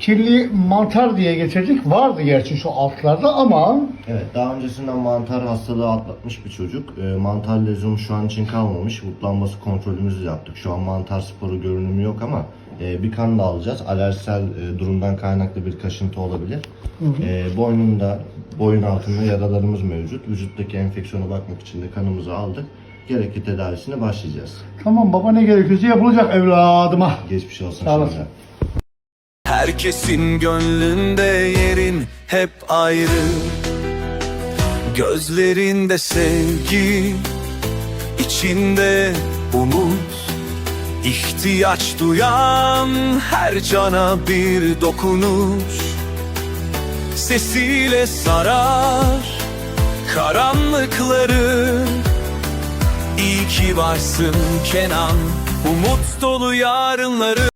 kirli mantar diye getirdik. Vardı gerçi şu altlarda ama Evet, daha öncesinden mantar hastalığı atlatmış bir çocuk. Ee, mantar lezyonu şu an için kalmamış. Mutlanması kontrolümüzü yaptık. Şu an mantar sporu görünümü yok ama e, bir kan da alacağız. Alerjisel e, durumdan kaynaklı bir kaşıntı olabilir. E, boynunda, boyun altında yaralarımız mevcut. Vücuttaki enfeksiyona bakmak için de kanımızı aldık. Gerekli tedavisine başlayacağız. tamam baba ne gerekiyorsa yapılacak evladıma. Geçmiş olsun Sağ olasın. şimdiden. Herkesin gönlünde yerin hep ayrı. Gözlerinde sevgi, içinde umut. İhtiyaç duyan her cana bir dokunuş. Sesiyle sarar karanlıkları. İyi ki varsın Kenan Umut dolu yarınları